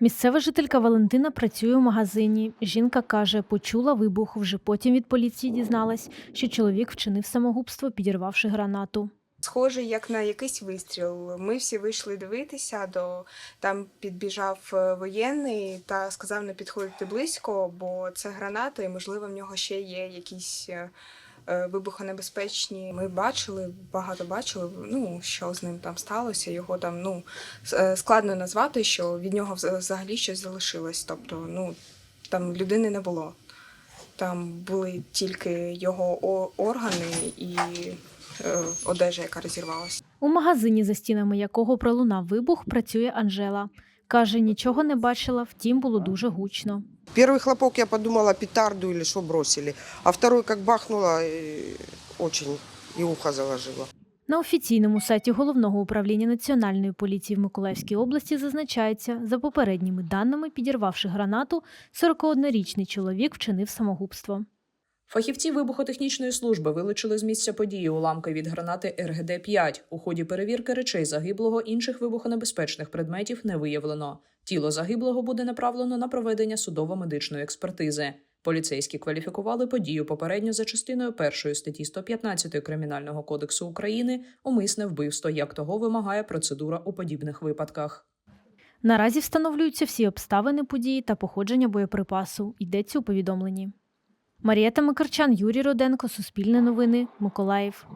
Місцева жителька Валентина працює у магазині. Жінка каже, почула вибух. Вже потім від поліції дізналась, що чоловік вчинив самогубство, підірвавши гранату. Схоже, як на якийсь вистріл. Ми всі вийшли дивитися, до там підбіжав е, воєнний та сказав не підходити близько, бо це граната, і можливо в нього ще є якісь е, вибухонебезпечні. Ми бачили, багато бачили. Ну що з ним там сталося. Його там ну е, складно назвати, що від нього взагалі щось залишилось. Тобто, ну там людини не було. Там були тільки його органи і е, одежа, яка розірвалася. У магазині, за стінами якого пролунав вибух, працює Анжела. Каже, нічого не бачила, втім було дуже гучно. Первый хлопок я подумала петарду или что бросили, а второй бахнуло, и очень и ухо заложило. На офіційному сайті головного управління національної поліції в Миколаївській області зазначається, за попередніми даними, підірвавши гранату, 41-річний чоловік вчинив самогубство. Фахівці вибухотехнічної служби вилучили з місця події уламки від гранати РГД-5. У ході перевірки речей загиблого інших вибухонебезпечних предметів не виявлено. Тіло загиблого буде направлено на проведення судово-медичної експертизи. Поліцейські кваліфікували подію попередньо за частиною першої статті 115 Кримінального кодексу України умисне вбивство, як того вимагає процедура у подібних випадках. Наразі встановлюються всі обставини події та походження боєприпасу. Йдеться у повідомленні. Марієта Микарчан, Юрій Роденко, Суспільне новини, Миколаїв.